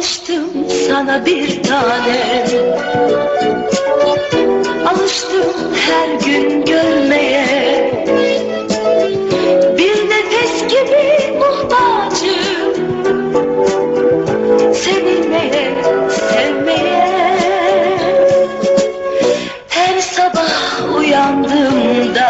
Alıştım sana bir tanem Alıştım her gün görmeye Bir nefes gibi muhtacım. Sevilmeye, sevmeye. Her sabah uyandığımda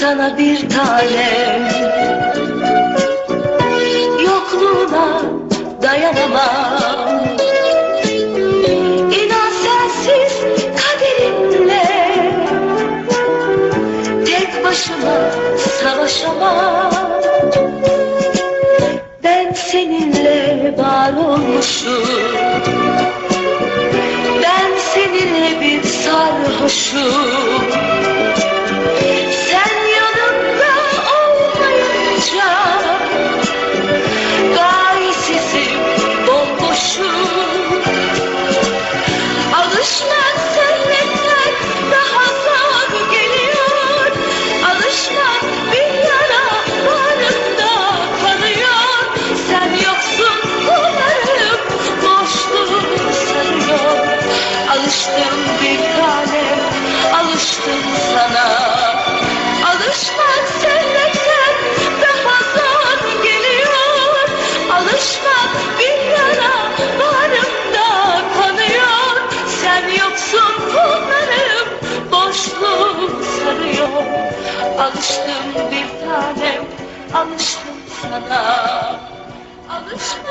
sana bir tanem Yokluğuna dayanamam. İnan sensiz kaderimle Tek başıma savaşamam. Ben seninle var olmuşum. Ben seninle bir sarhoşum Alıştım bir tanem, alıştım sana. Alışmak sevmekten daha zor geliyor. Alışmak bir yara bağrımda kanıyor. Sen yoksun kollarım boşluğu sarıyor. Alıştım bir tanem alıştım sana. Alışmak